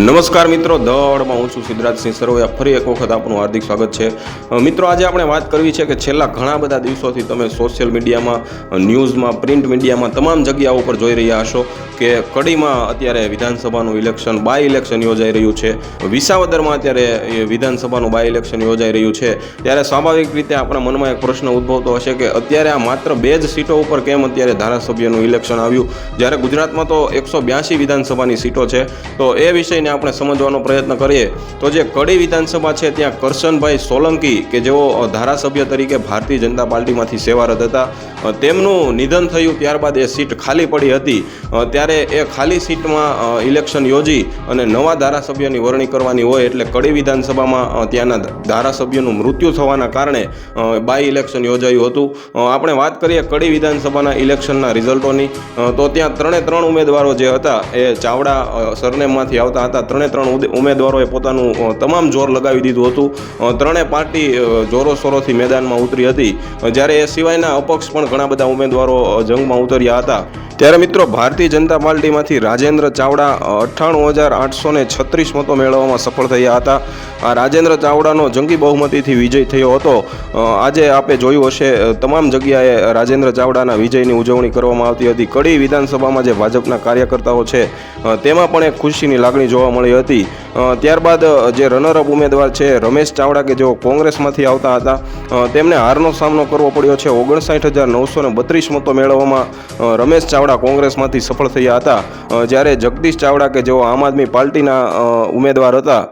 નમસ્કાર મિત્રો, દોડમાં હું છું સિદ્ધરાજસિંહ સરોયા. ફરી એક વખત આપનું હાર્દિક સ્વાગત છે. મિત્રો, આજે આપણે વાત કરવી છે કે છેલ્લા ઘણા બધા દિવસોથી તમે સોશિયલ મીડિયામાં ન્યૂઝમાં, પ્રિન્ટ મીડિયામાં તમામ જગ્યાઓ ઉપર જોઈ રહ્યા હશો કે કડીમાં અત્યારે વિધાનસભાનું ઇલેક્શન, બાય ઇલેક્શન યોજાઈ રહ્યું છે. વિસાવદરમાં અત્યારે વિધાનસભાનું બાય ઇલેક્શન યોજાઈ રહ્યું છે. ત્યારે સ્વાભાવિક રીતે આપણા મનમાં એક પ્રશ્ન ઉદ્ભવતો હશે કે અત્યારે આ માત્ર બે જ સીટો ઉપર કેમ અત્યારે ધારાસભ્યનું ઇલેક્શન આવ્યું? જ્યારે ગુજરાતમાં તો એકસો બ્યાસી વિધાનસભાની સીટો છે, તો એ વિષયને આપણે સમજવાનો પ્રયત્ન કરીએ તો જે કડી વિધાનસભા છે, ત્યાં કરશનભાઈ સોલંકી કે જેઓ ધારાસભ્ય તરીકે ભારતીય જનતા પાર્ટીમાંથી સેવારત હતા તેમનું નિધન થયું ત્યારબાદ એ સીટ ખાલી પડી હતી. ત્યારે એ ખાલી સીટમાં ઇલેક્શન યોજી અને નવા ધારાસભ્યની વરણી કરવાની હોય એટલે કડી વિધાનસભામાં ત્યાંના ધારાસભ્યનું મૃત્યુ થવાના કારણે બાય ઇલેક્શન યોજાયું હતું. આપણે વાત કરીએ કડી વિધાનસભાના ઇલેક્શનના રિઝલ્ટોની. તો ત્યાં ત્રણે ત્રણ ઉમેદવારો જે હતા એ ચાવડા સરનેમમાંથી આવતા હતા. ત્રણે ત્રણ ઉદે- ઉમેદવારોએ પોતાનું તમામ જોર લગાવી દીધું હતું. ત્રણે પાર્ટી જોરો શોરોથી મેદાનમાં ઉતરી હતી. જ્યારે એ સિવાયના અપક્ષ પણ ઘણા બધા ઉમેદવારો જંગમાં ઉતર્યા હતા. ત્યારે મિત્રો, ભારતીય જનતા પાર્ટીમાંથી રાજેન્દ્ર ચાવડા અઠ્ઠાણું હજાર આઠસો ને છત્રીસ મતો મેળવવામાં સફળ થયા હતા. આ રાજેન્દ્ર ચાવડાનો જંગી બહુમતીથી વિજય થયો હતો. આજે આપે જોયું હશે તમામ જગ્યાએ રાજેન્દ્ર ચાવડાના વિજયની ઉજવણી કરવામાં આવતી હતી. કડી વિધાનસભામાં જે ભાજપના કાર્યકર્તાઓ છે તેમાં પણ એક ખુશીની લાગણી જોવા મળી હતી. ત્યારબાદ જે રનરઅપ ઉમેદવાર છે, રમેશ ચાવડા કે જેઓ કોંગ્રેસમાંથી આવતા હતા તેમને હારનો સામનો કરવો પડ્યો છે. ઓગણસાઠ હજાર નવસો ને બત્રીસ મતો મેળવવામાં રમેશ ચાવડા કોંગ્રેસમાંથી સફળ થયા હતા. જ્યારે જગદીશ ચાવડા કે જેઓ આમ આદમી પાર્ટીના ઉમેદવાર હતા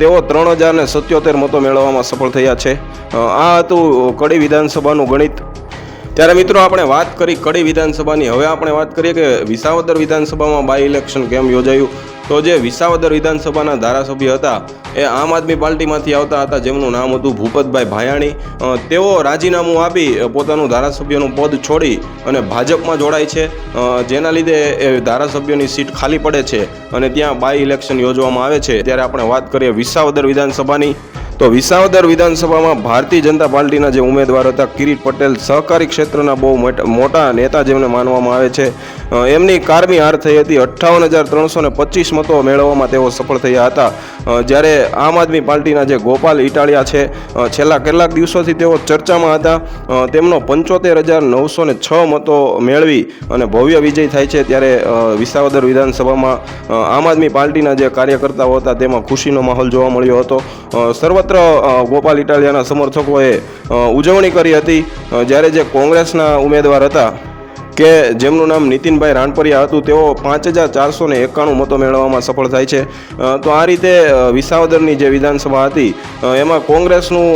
તેઓ ત્રણ હજારને સત્યોતેર મતો મેળવવામાં સફળ થયા છે. આ હતું કડી વિધાનસભાનું ગણિત. ત્યારે મિત્રો આપણે વાત કરી કડી વિધાનસભાની. હવે આપણે વાત કરીએ કે વિસાવદર વિધાનસભામાં બાય ઇલેક્શન કેમ યોજાયું? તો જે વિસાવદર વિધાનસભાના ધારાસભ્ય હતા, એ આમ આદમી પાર્ટીમાંથી આવતા હતા, જેમનું નામ હતું ભૂપતભાઈ ભાયાણી. તેઓ રાજીનામું આપી પોતાનું ધારાસભ્યનું પદ છોડી અને ભાજપમાં જોડાય છે. જેના લીધે એ ધારાસભ્યની સીટ ખાલી પડે છે અને ત્યાં બાય ઇલેક્શન યોજવામાં આવે છે. ત્યારે આપણે વાત કરીએ વિસાવદર વિધાનસભાની. તો વિસાવદર વિધાનસભામાં ભારતીય જનતા પાર્ટીના જે ઉમેદવાર હતા કિરીટ પટેલ સહકારી ક્ષેત્રના બહુ મોટ- નેતા જેમને માનવામાં આવે છે. એમની કારમી હાર થઈ હતી. અઠ્ઠાવન હજાર ત્રણસો પચીસ મતો મેળવવામાં તેઓ સફળ થયા હતા. જ્યારે આમ આદમી પાર્ટીના જે ગોપાલ ઇટાળિયા છે છેલ્લા કેટલાક દિવસોથી તેઓ ચર્ચામાં હતા. તેમનો પંચોતેર હજાર નવસો છ મતો મેળવી અને ભવ્ય વિજય થાય છે. ત્યારે વિસાવદર વિધાનસભામાં આમ આદમી પાર્ટીના જે કાર્યકર્તાઓ હતા તેમાં ખુશીનો માહોલ જોવા મળ્યો હતો. અ, સર્વત્ર ગોપાલ ઇટાલિયાના સમર્થકોએ ઉજવણી કરી હતી જ્યારે જે કોંગ્રેસના ઉમેદવાર હતા, કે જેમનું નામ નીતિનભાઈ રાણપરિયા હતું, તેઓ પાંચ હજાર ચારસો ને એકાણું મતો મેળવવામાં સફળ થાય છે. તો આ રીતે વિસાવદરની જે વિધાનસભા હતી એમાં કોંગ્રેસનું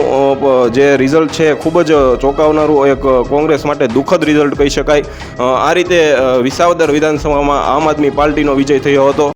જે રિઝલ્ટ છે, ખૂબ જ ચોંકાવનારું એક કોંગ્રેસ માટે દુઃખદ રિઝલ્ટ કહી શકાય. આ રીતે વિસાવદર વિધાનસભામાં આમ આદમી પાર્ટીનો વિજય થયો હતો.